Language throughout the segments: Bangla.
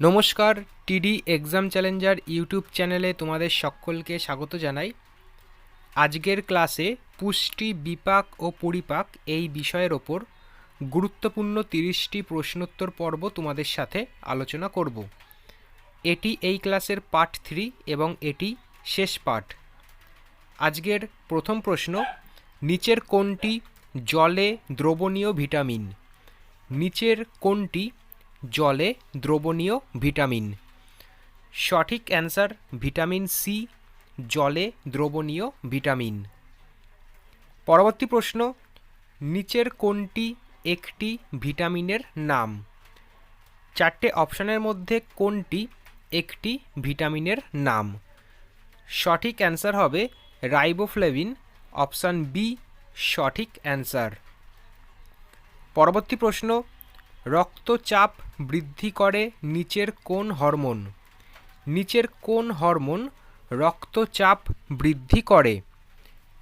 নমস্কার, টিডি এক্সাম চ্যালেঞ্জার ইউটিউব চ্যানেলে তোমাদের সকলকে স্বাগত জানাই। আজকের ক্লাসে পুষ্টি, বিপাক ও পরিপাক এই বিষয়ের ওপর গুরুত্বপূর্ণ তিরিশটি প্রশ্নোত্তর পর্ব তোমাদের সাথে আলোচনা করব। এটি এই ক্লাসের পার্ট থ্রি এবং এটি শেষ পার্ট। আজকের প্রথম প্রশ্ন, নিচের কোনটি জলে দ্রবণীয় ভিটামিন? নিচের কোনটি জলে দ্রবণীয় ভিটামিন। সঠিক অ্যান্সার ভিটামিন সি, জলে দ্রবণীয় ভিটামিন। পরবর্তী প্রশ্ন, নিচের কোনটি একটি ভিটামিনের নাম? চারটে অপশনের মধ্যে কোনটি একটি ভিটামিনের নাম? সঠিক অ্যান্সার হবে রাইবোফ্লেভিন, অপশান বি, সঠিক অ্যান্সার। পরবর্তী প্রশ্ন রক্তচাপ বৃদ্ধি করে নিচের কোন হরমোন। নিচের কোন হরমোন রক্তচাপ বৃদ্ধি করে।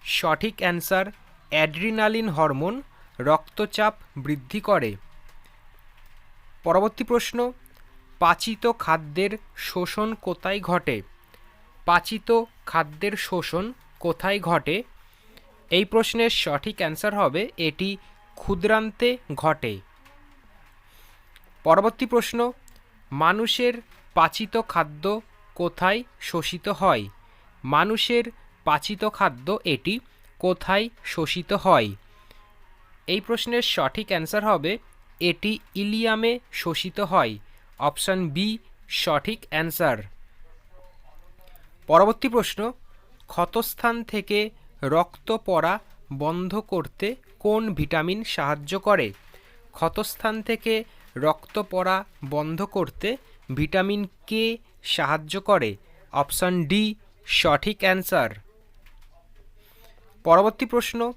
সঠিক অ্যান্সার, অ্যাড্রিনালিন হরমোন রক্তচাপ বৃদ্ধি করে। পরবর্তী প্রশ্ন, পাচিত খাদ্যের শোষণ কোথায় ঘটে? পাচিত খাদ্যের শোষণ কোথায় ঘটে? এই প্রশ্নের সঠিক অ্যান্সার হবে, এটি ক্ষুদ্রান্তে ঘটে। পরবর্তী প্রশ্ন, মানুষের পাচিত খাদ্য কোথায় শোষিত হয়? মানুষের পাচিত খাদ্য এটি কোথায় শোষিত হয়? এই প্রশ্নের সঠিক অ্যান্সার হবে, এটি ইলিয়ামে শোষিত হয়। অপশান বি, সঠিক অ্যান্সার। পরবর্তী প্রশ্ন, ক্ষতস্থান থেকে রক্ত পড়া বন্ধ করতে কোন ভিটামিন সাহায্য করে? ক্ষতস্থান থেকে রক্ত পড়া বন্ধ করতে ভিটামিন কে সাহায্য করে। অপশান ডি, সঠিক অ্যান্সার। পরবর্তী প্রশ্ন,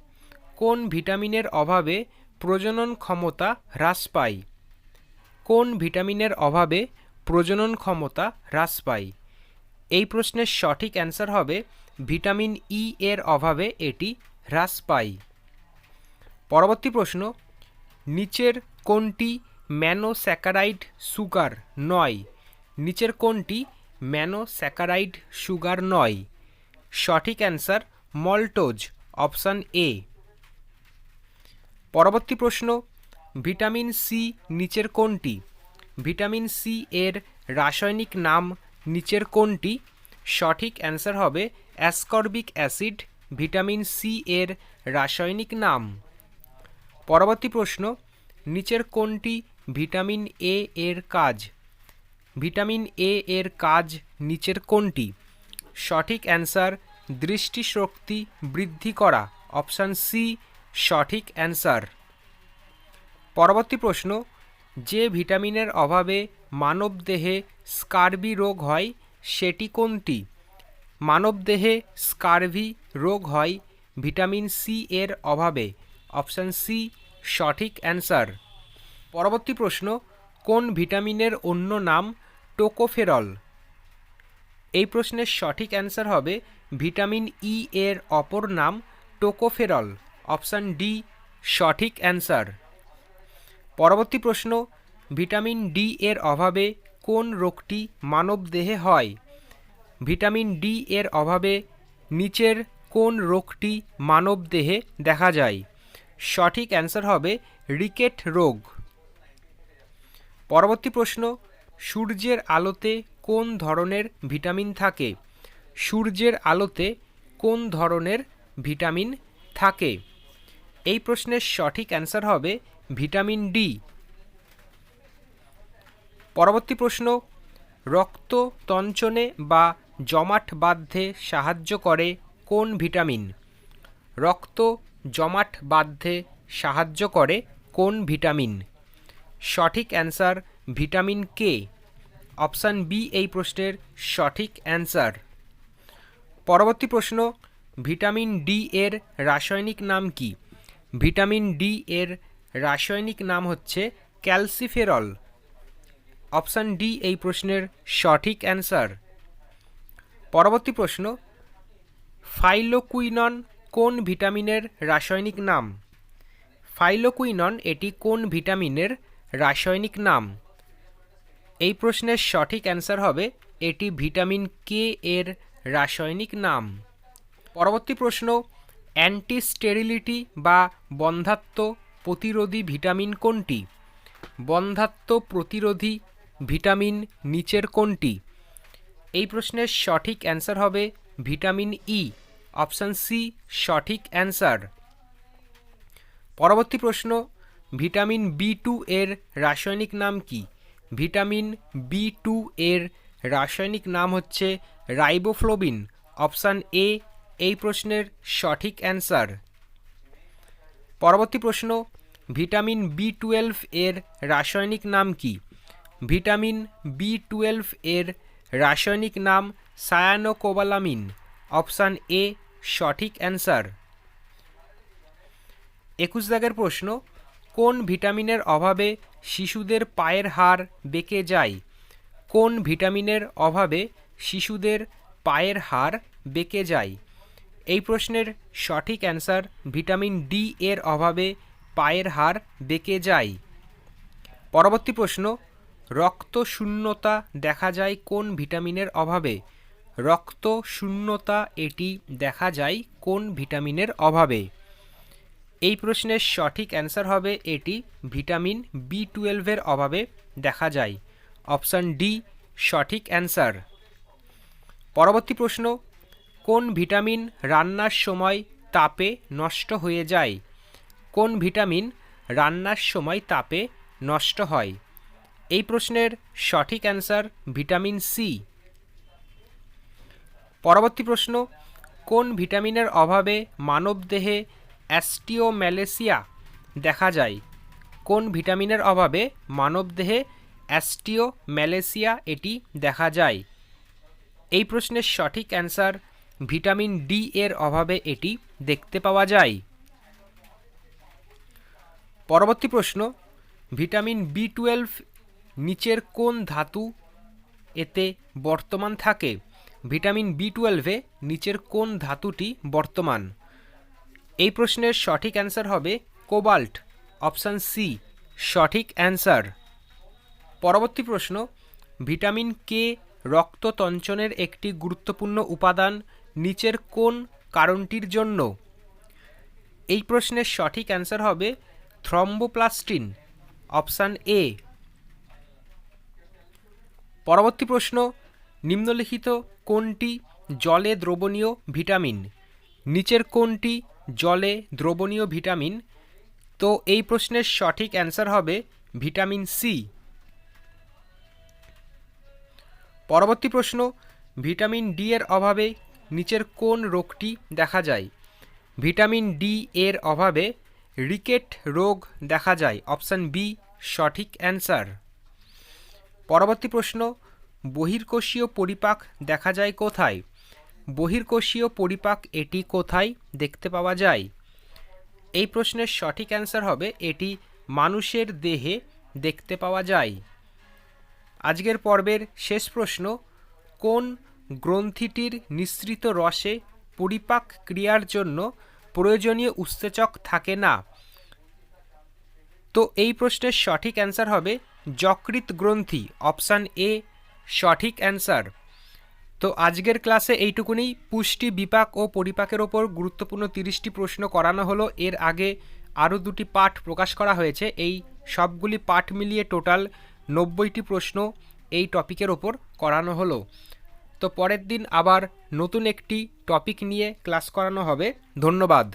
কোন ভিটামিনের অভাবে প্রজনন ক্ষমতা হ্রাস পায়? কোন ভিটামিনের অভাবে প্রজনন ক্ষমতা হ্রাস পায়? এই প্রশ্নের সঠিক অ্যান্সার হবে, ভিটামিন ই এর অভাবে এটি হ্রাস পায়। পরবর্তী প্রশ্ন, নিচের কোনটি ম্যানোস্যাকারাইড সুগার নয়। নিচের কোনটি ম্যানোস্যাকারাইড সুগার নয়। সঠিক অ্যান্সার মল্টোজ, অপশান এ। পরবর্তী প্রশ্ন, ভিটামিন সি নিচের কোনটি ভিটামিন সি এর রাসায়নিক নাম নিচের কোনটি সঠিক অ্যান্সার হবে অ্যাসকর্বিক অ্যাসিড, ভিটামিন সি এর রাসায়নিক নাম। পরবর্তী প্রশ্ন, নিচের কোনটি ভিটামিন এ এর কাজ। ভিটামিন এ এর কাজ নিচের কোনটি? সঠিক অ্যান্সার, দৃষ্টিশক্তি বৃদ্ধি করা। অপশান সি সঠিক অ্যান্সার। পরবর্তী প্রশ্ন, যে ভিটামিনের অভাবে মানবদেহে স্কারবি রোগ হয়, সেটি কোনটি? মানবদেহে স্কারভি রোগ হয়, ভিটামিন সি এর অভাবে। অপশান সি সঠিক অ্যান্সার। পরবর্তী প্রশ্ন, কোন ভিটামিনের অন্য নাম টোকোফেরল? এই প্রশ্নের সঠিক অ্যান্সার হবে ভিটামিন ই এর অপর নাম টোকোফেরল। অপশান ডি সঠিক অ্যান্সার। পরবর্তী প্রশ্ন, ভিটামিন ডি এর অভাবে কোন রোগটি মানবদেহে হয়? ভিটামিন ডি এর অভাবে নিচের কোন রোগটি মানবদেহে দেখা যায়? সঠিক অ্যান্সার হবে রিকেট রোগ। পরবর্তী প্রশ্ন, সূর্যের আলোতে কোন ধরনের ভিটামিন থাকে? সূর্যের আলোতে কোন ধরনের ভিটামিন থাকে? এই প্রশ্নের সঠিক অ্যান্সার হবে ভিটামিন ডি। পরবর্তী প্রশ্ন, রক্ত তঞ্চনে বা জমাট বাঁধতে সাহায্য করে কোন ভিটামিন? রক্ত জমাট বাঁধতে সাহায্য করে কোন ভিটামিন? সঠিক answer vitamin K option B এই প্রশ্নের সঠিক অ্যান্সার। পরবর্তী প্রশ্ন, ভিটামিন ডি এর রাসায়নিক নাম কি? ভিটামিন ডি এর রাসায়নিক নাম হচ্ছে ক্যালসিফেরল। অপশান ডি এই প্রশ্নের সঠিক অ্যান্সার। পরবর্তী প্রশ্ন, ফাইলোকুইনন কোন ভিটামিনের রাসায়নিক নাম? ফাইলোকুইনন এটি কোন ভিটামিনের রাসায়নিক নাম? এই প্রশ্নের সঠিক অ্যান্সার হবে এটি ভিটামিন কে এর রাসায়নিক নাম। পরবর্তী প্রশ্ন অ্যান্টি স্টেরিলিটি বা বন্ধাত্ম প্রতিরোধী ভিটামিন কোনটি? বন্ধাত্ম প্রতিরোধী ভিটামিন নিচের কোনটি? এই প্রশ্নের সঠিক অ্যান্সার হবে ভিটামিন ই অপশান সি সঠিক অ্যান্সার। পরবর্তী প্রশ্ন ভিটামিন বি টু এর রাসায়নিক নাম কি? ভিটামিন বি টু এর রাসায়নিক নাম হচ্ছে রাইবোফ্লোবিন। অপশান এ এই প্রশ্নের সঠিক অ্যান্সার। পরবর্তী প্রশ্ন, ভিটামিন বি টুয়েলভ এর রাসায়নিক নাম কি? ভিটামিন বি টুয়েলভ এর রাসায়নিক নাম সায়ানোকোবালামিন। অপশান এ সঠিক অ্যান্সার। একুশ দাগের প্রশ্ন কোন ভিটামিনের অভাবে শিশুদের পায়ের হাড় বেঁকে যায়? কোন ভিটামিনের অভাবে শিশুদের পায়ের হাড় বেঁকে যায়? এই প্রশ্নের সঠিক অ্যান্সার ভিটামিন ডি এর অভাবে পায়ের হাড় বেঁকে যায়। পরবর্তী প্রশ্ন রক্ত শূন্যতা দেখা যায় কোন ভিটামিনের অভাবে? রক্ত শূন্যতা এটি দেখা যায় কোন ভিটামিনের অভাবে। এই প্রশ্নের সঠিক অ্যান্সার হবে এটি ভিটামিন বি টুয়েলভের অভাবে দেখা যায়। অপশান ডি, সঠিক অ্যান্সার। পরবর্তী প্রশ্ন, কোন ভিটামিন রান্নার সময় তাপে নষ্ট হয়ে যায়? কোন ভিটামিন রান্নার সময় তাপে নষ্ট হয়? এই প্রশ্নের সঠিক অ্যান্সার ভিটামিন সি পরবর্তী প্রশ্ন, কোন ভিটামিনের অভাবে মানবদেহে অ্যাস্টিওম্যালেসিয়া দেখা যায়। কোন ভিটামিনের অভাবে মানবদেহে অ্যাস্টিওম্যালেসিয়া এটি দেখা যায়? এই প্রশ্নের সঠিক অ্যান্সার ভিটামিন ডি এর অভাবে এটি দেখতে পাওয়া যায়। পরবর্তী প্রশ্ন, ভিটামিন বি টুয়েলভ নিচের কোন ধাতু এতে বর্তমান থাকে? ভিটামিন বি টুয়েলভে নিচের কোন ধাতুটি বর্তমান? এই প্রশ্নের সঠিক অ্যান্সার হবে কোবাল্ট, অপশান সি সঠিক অ্যান্সার। পরবর্তী প্রশ্ন, ভিটামিন কে রক্ততঞ্চনের একটি গুরুত্বপূর্ণ উপাদান নিচের কোন কারণটির জন্য? এই প্রশ্নের সঠিক অ্যান্সার হবে থ্রম্বোপ্লাস্টিন, অপশান এ পরবর্তী প্রশ্ন, নিম্নলিখিত কোনটি জলে দ্রবণীয় ভিটামিন? নিচের কোনটি জলে দ্রবণীয় ভিটামিন। তো এই প্রশ্নের সঠিক অ্যান্সার হবে ভিটামিন সি। পরবর্তী প্রশ্ন, ভিটামিন ডি এর অভাবে নিচের কোন রোগটি দেখা যায়? ভিটামিন ডি এর অভাবে রিকেট রোগ দেখা যায়। অপশান বি, সঠিক অ্যান্সার। পরবর্তী প্রশ্ন, বহির্কোষীয় পরিপাক দেখা যায় কোথায়? বহির্কোষীয় পরিপাক এটি কোথায় দেখতে পাওয়া যায়? এই প্রশ্নের সঠিক অ্যান্সার হবে এটি মানুষের দেহে দেখতে পাওয়া যায়। আজকের পর্বের শেষ প্রশ্ন, কোন গ্রন্থিটির নিঃসৃত রসে পরিপাক ক্রিয়ার জন্য প্রয়োজনীয় উত্সেচক থাকে না? তো এই প্রশ্নের সঠিক অ্যান্সার হবে যকৃত গ্রন্থি, অপশান এ, সঠিক অ্যান্সার। তো আজকের ক্লাসে এইটুকুনি। পুষ্টি, বিপাক ও পরিপাকের ওপর গুরুত্বপূর্ণ তিরিশটি প্রশ্ন করানো হলো। এর আগে আরও দুটি পাঠ প্রকাশ করা হয়েছে। এই সবগুলি পাঠ মিলিয়ে টোটাল নব্বইটি প্রশ্ন এই টপিকের ওপর করানো হলো। তো পরের দিন আবার নতুন একটি টপিক নিয়ে ক্লাস করানো হবে। ধন্যবাদ।